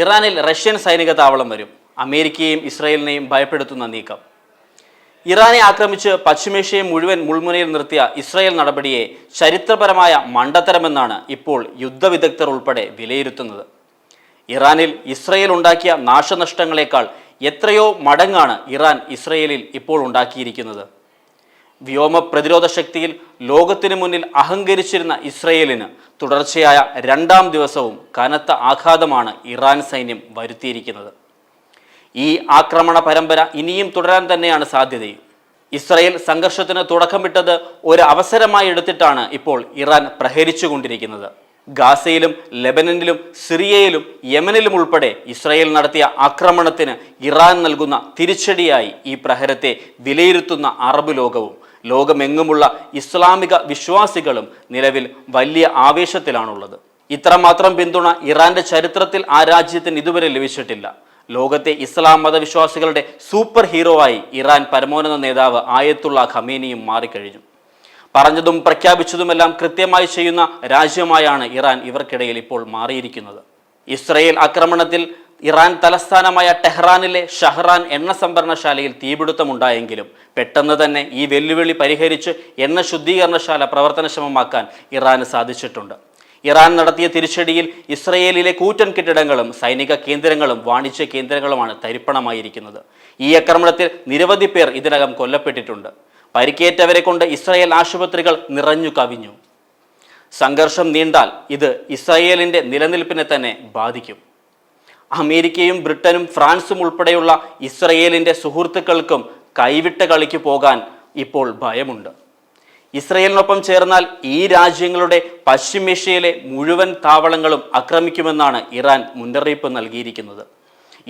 ഇറാനിൽ റഷ്യൻ സൈനിക താവളം വരും. അമേരിക്കയെയും ഇസ്രായേലിനെയും ഭയപ്പെടുത്തുന്ന നീക്കം. ഇറാനെ ആക്രമിച്ച് പശ്ചിമേഷ്യയെ മുഴുവൻ മുൾമുനയിൽ നിർത്തിയ ഇസ്രായേൽ നടപടിയെ ചരിത്രപരമായ മണ്ടത്തരമെന്നാണ് ഇപ്പോൾ യുദ്ധവിദഗ്ധർ ഉൾപ്പെടെ വിലയിരുത്തുന്നത്. ഇറാനിൽ ഇസ്രയേൽ ഉണ്ടാക്കിയ നാശനഷ്ടങ്ങളെക്കാൾ എത്രയോ മടങ്ങാണ് ഇറാൻ ഇസ്രയേലിൽ ഇപ്പോൾ ഉണ്ടാക്കിയിരിക്കുന്നത്. വ്യോമ പ്രതിരോധ ശക്തിയിൽ ലോകത്തിനു മുന്നിൽ അഹങ്കരിച്ചിരുന്ന ഇസ്രയേലിന് തുടർച്ചയായ രണ്ടാം ദിവസവും കനത്ത ആഘാതമാണ് ഇറാൻ സൈന്യം വരുത്തിയിരിക്കുന്നത്. ഈ ആക്രമണ പരമ്പര ഇനിയും തുടരാൻ തന്നെയാണ് സാധ്യതയും. ഇസ്രയേൽ സംഘർഷത്തിന് തുടക്കമിട്ടത് ഒരു അവസരമായി എടുത്തിട്ടാണ് ഇപ്പോൾ ഇറാൻ പ്രഹരിച്ചുകൊണ്ടിരിക്കുന്നത്. ഗാസയിലും ലെബനനിലും സിറിയയിലും യമനിലും ഉൾപ്പെടെ ഇസ്രയേൽ നടത്തിയ ആക്രമണത്തിന് ഇറാൻ നൽകുന്ന തിരിച്ചടിയായി ഈ പ്രഹരത്തെ വിലയിരുത്തുന്ന അറബ് ലോകവും ലോകമെങ്ങുമുള്ള ഇസ്ലാമിക വിശ്വാസികളും നിലവിൽ വലിയ ആവേശത്തിലാണുള്ളത്. ഇത്രമാത്രം പിന്തുണ ഇറാന്റെ ചരിത്രത്തിൽ ആ രാജ്യത്തിന് ഇതുവരെ ലഭിച്ചിട്ടില്ല. ലോകത്തെ ഇസ്ലാം മതവിശ്വാസികളുടെ സൂപ്പർ ഹീറോ ആയി ഇറാൻ പരമോന്നത നേതാവ് ആയത്തുള്ള ഖമീനിയും മാറിക്കഴിഞ്ഞു. പറഞ്ഞതും പ്രഖ്യാപിച്ചതുമെല്ലാം കൃത്യമായി ചെയ്യുന്ന രാജ്യമായാണ് ഇറാൻ ഇവർക്കിടയിൽ ഇപ്പോൾ മാറിയിരിക്കുന്നത്. ഇസ്രയേൽ ആക്രമണത്തിൽ ഇറാൻ തലസ്ഥാനമായ ടെഹ്റാനിലെ ഷഹ്റാൻ എണ്ണ സംഭരണശാലയിൽ തീപിടുത്തമുണ്ടായെങ്കിലും പെട്ടെന്ന് തന്നെ ഈ വെല്ലുവിളി പരിഹരിച്ച് എണ്ണ ശുദ്ധീകരണശാല പ്രവർത്തനക്ഷമമാക്കാൻ ഇറാന് സാധിച്ചിട്ടുണ്ട്. ഇറാൻ നടത്തിയ തിരിച്ചടിയിൽ ഇസ്രയേലിലെ കൂറ്റൻ കെട്ടിടങ്ങളും സൈനിക കേന്ദ്രങ്ങളും വാണിജ്യ കേന്ദ്രങ്ങളുമാണ് തരിപ്പണമായിരിക്കുന്നത്. ഈ ആക്രമണത്തിൽ നിരവധി പേർ ഇതിനകം കൊല്ലപ്പെട്ടിട്ടുണ്ട്. പരിക്കേറ്റവരെ കൊണ്ട് ഇസ്രയേൽ ആശുപത്രികൾ നിറഞ്ഞു കവിഞ്ഞു. സംഘർഷം നീണ്ടാൽ ഇത് ഇസ്രായേലിന്റെ നിലനിൽപ്പിനെ തന്നെ ബാധിക്കും. അമേരിക്കയും ബ്രിട്ടനും ഫ്രാൻസും ഉൾപ്പെടെയുള്ള ഇസ്രയേലിന്റെ സുഹൃത്തുക്കൾക്കും കൈവിട്ട കളിക്ക് പോകാൻ ഇപ്പോൾ ഭയമുണ്ട്. ഇസ്രയേലിനൊപ്പം ചേർന്നാൽ ഈ രാജ്യങ്ങളുടെ പശ്ചിമേഷ്യയിലെ മുഴുവൻ താവളങ്ങളും ആക്രമിക്കുമെന്നാണ് ഇറാൻ മുന്നറിയിപ്പ് നൽകിയിരിക്കുന്നത്.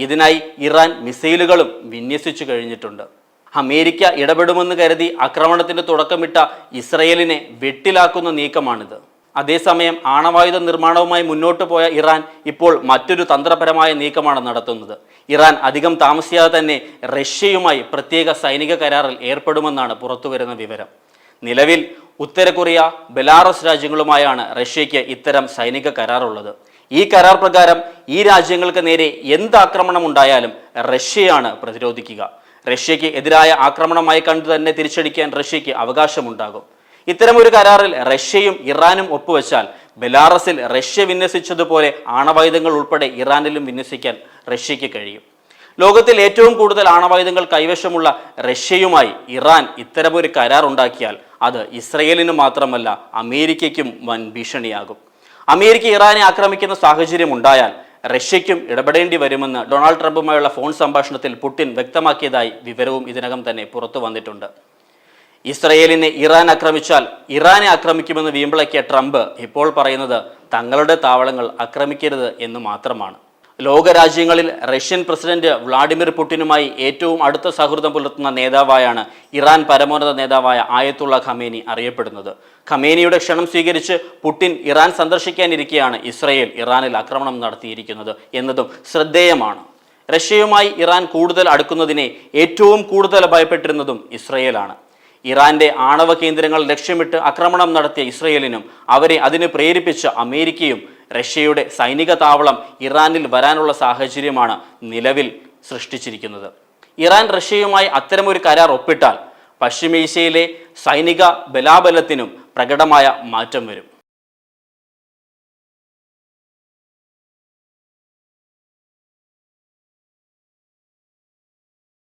ഇതിനായി ഇറാൻ മിസൈലുകളും വിന്യസിച്ചു കഴിഞ്ഞിട്ടുണ്ട്. അമേരിക്ക ഇടപെടുമെന്ന് കരുതി ആക്രമണത്തിന് തുടക്കമിട്ട ഇസ്രയേലിനെ വെട്ടിലാക്കുന്ന നീക്കമാണിത്. അതേസമയം ആണവായുധ നിർമ്മാണവുമായി മുന്നോട്ട് പോയ ഇറാൻ ഇപ്പോൾ മറ്റൊരു തന്ത്രപരമായ നീക്കമാണ് നടത്തുന്നത്. ഇറാൻ അധികം താമസിയാതെ തന്നെ റഷ്യയുമായി പ്രത്യേക സൈനിക കരാറിൽ ഏർപ്പെടുമെന്നാണ് പുറത്തുവരുന്ന വിവരം. നിലവിൽ ഉത്തര കൊറിയ ബെലാറസ് രാജ്യങ്ങളുമായാണ് റഷ്യയ്ക്ക് ഇത്തരം സൈനിക കരാറുള്ളത്. ഈ കരാർ പ്രകാരം ഈ രാജ്യങ്ങൾക്ക് നേരെ എന്ത് ആക്രമണം ഉണ്ടായാലും റഷ്യയാണ് പ്രതിരോധിക്കുക. റഷ്യയ്ക്ക് എതിരായ ആക്രമണമായി കണ്ടു തന്നെ തിരിച്ചടിക്കാൻ റഷ്യയ്ക്ക് അവകാശമുണ്ടാകും. ഇത്തരമൊരു കരാറിൽ റഷ്യയും ഇറാനും ഒപ്പുവെച്ചാൽ ബെലാറസിൽ റഷ്യ വിന്യസിച്ചതുപോലെ ആണവായുധങ്ങൾ ഉൾപ്പെടെ ഇറാനിലും വിന്യസിക്കാൻ റഷ്യയ്ക്ക് കഴിയും. ലോകത്തിൽ ഏറ്റവും കൂടുതൽ ആണവായുധങ്ങൾ കൈവശമുള്ള റഷ്യയുമായി ഇറാൻ ഇത്തരമൊരു കരാർ ഉണ്ടാക്കിയാൽ അത് ഇസ്രയേലിന് മാത്രമല്ല അമേരിക്കയ്ക്കും വൻ ഭീഷണിയാകും. അമേരിക്ക ഇറാനെ ആക്രമിക്കുന്ന സാഹചര്യം ഉണ്ടായാൽ റഷ്യയ്ക്കും ഇടപെടേണ്ടി വരുമെന്ന് ഡൊണാൾഡ് ട്രംപുമായുള്ള ഫോൺ സംഭാഷണത്തിൽ പുടിൻ വ്യക്തമാക്കിയതായി വിവരവും ഇതിനകം തന്നെ പുറത്തു വന്നിട്ടുണ്ട്. ഇസ്രയേലിനെ ഇറാൻ ആക്രമിച്ചാൽ ഇറാനെ ആക്രമിക്കുമെന്ന് വീമ്പിളക്കിയ ട്രംപ് ഇപ്പോൾ പറയുന്നത് തങ്ങളുടെ താവളങ്ങൾ ആക്രമിക്കരുത് എന്ന് മാത്രമാണ്. ലോകരാജ്യങ്ങളിൽ റഷ്യൻ പ്രസിഡന്റ് വ്ളാഡിമിർ പുടിനുമായി ഏറ്റവും അടുത്ത സൗഹൃദം പുലർത്തുന്ന നേതാവായാണ് ഇറാൻ പരമോന്നത നേതാവായ ആയത്തുള്ള ഖമേനി അറിയപ്പെടുന്നത്. ഖമേനിയുടെ ക്ഷണം സ്വീകരിച്ച് പുടിൻ ഇറാൻ സന്ദർശിക്കാനിരിക്കെയാണ് ഇസ്രയേൽ ഇറാനിൽ ആക്രമണം നടത്തിയിരിക്കുന്നത് എന്നതും ശ്രദ്ധേയമാണ്. റഷ്യയുമായി ഇറാൻ കൂടുതൽ അടുക്കുന്നതിനെ ഏറ്റവും കൂടുതൽ ഭയപ്പെട്ടിരുന്നതും ഇസ്രയേലാണ്. ഇറാന്റെ ആണവ കേന്ദ്രങ്ങൾ ലക്ഷ്യമിട്ട് ആക്രമണം നടത്തിയ ഇസ്രയേലിനും അവരെ അതിന് പ്രേരിപ്പിച്ച അമേരിക്കയും റഷ്യയുടെ സൈനിക താവളം ഇറാനിൽ വരാനുള്ള സാഹചര്യമാണ് നിലവിൽ സൃഷ്ടിച്ചിരിക്കുന്നത്. ഇറാൻ റഷ്യയുമായി അത്തരമൊരു കരാർ ഒപ്പിട്ടാൽ പശ്ചിമേഷ്യയിലെ സൈനിക ബലാബലത്തിനും പ്രകടമായ മാറ്റം വരും.